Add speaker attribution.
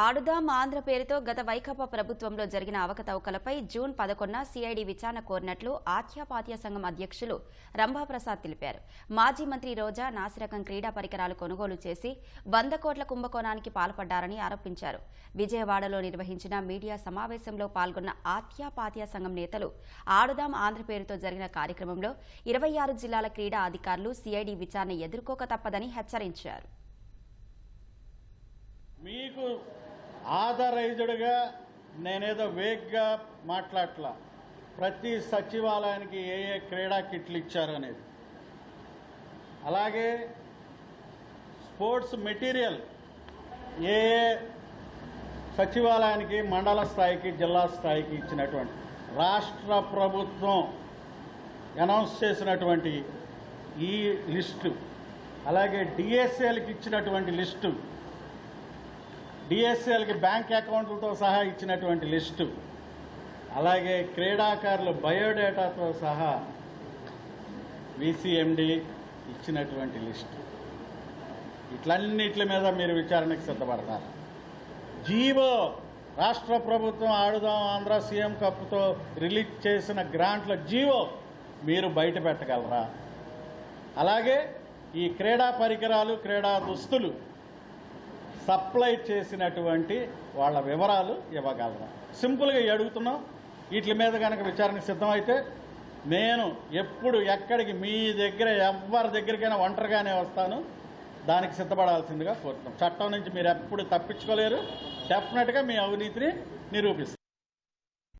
Speaker 1: ఆడుదాం ఆంధ్ర పేరుతో గత వైకాపా ప్రభుత్వంలో జరిగిన అవకతవకలపై జూన్ పదకొండున సిఐడి విచారణ కోరినట్లు ఆత్యాపాత్య సంఘం అధ్యక్షులు రంభాప్రసాద్ తెలిపారు. మాజీ మంత్రి రోజా నాసిరకం క్రీడా పరికరాలు కొనుగోలు చేసి వంద కోట్ల కుంభకోణానికి పాల్పడ్డారని ఆరోపించారు. విజయవాడలో నిర్వహించిన మీడియా సమావేశంలో పాల్గొన్న ఆత్యాపాత్య సంఘం నేతలు ఆడుదాం ఆంధ్ర పేరుతో జరిగిన కార్యక్రమంలో ఇరవై ఆరు జిల్లాల క్రీడా అధికారులు సిఐడి విచారణ ఎదుర్కోక తప్పదని హెచ్చరించారు.
Speaker 2: మీకు ఆథరైజ్డ్గా నేనేదో వేగ్గా మాట్లాడలా ప్రతి సచివాలయానికి ఏ ఏ క్రీడా కిట్లు ఇచ్చారు అనేది. అలాగే స్పోర్ట్స్ మెటీరియల్ ఏ ఏ సచివాలయానికి మండల స్థాయికి జిల్లా స్థాయికి ఇచ్చినటువంటి రాష్ట్ర ప్రభుత్వం అనౌన్స్ చేసినటువంటి ఈ లిస్టు అలాగే డిఎస్ఏలకు ఇచ్చినటువంటి లిస్టు డిఎస్ఎల్కి బ్యాంక్ అకౌంట్లతో సహా ఇచ్చినటువంటి లిస్టు అలాగే క్రీడాకారుల బయోడేటాతో సహా విసిఎండి ఇచ్చినటువంటి లిస్టు. ఇట్లన్నిట్ల మీద మీరు విచారణకు సిద్ధపడతారు. జీవో రాష్ట్ర ప్రభుత్వం ఆడుదాం ఆంధ్ర సీఎం కప్పుతో రిలీజ్ చేసిన గ్రాంట్ల జీవో మీరు బయట పెట్టగలరా? అలాగే ఈ క్రీడా పరికరాలు క్రీడా దుస్తులు సప్లై చేసినటువంటి వాళ్ళ వివరాలు ఇవ్వగలరా. సింపుల్గా అడుగుతున్నాం వీటి మీద కనుక విచారణ సిద్ధమైతే నేను ఎప్పుడు ఎక్కడికి మీ దగ్గర ఎవరి దగ్గరికైనా ఒంటరిగానే వస్తాను. దానికి సిద్ధపడాల్సిందిగా కోరుతున్నాం. చట్టం నుంచి మీరు ఎప్పుడు తప్పించుకోలేరు. డెఫినెట్గా మీ అవినీతిని నిరూపిస్తారు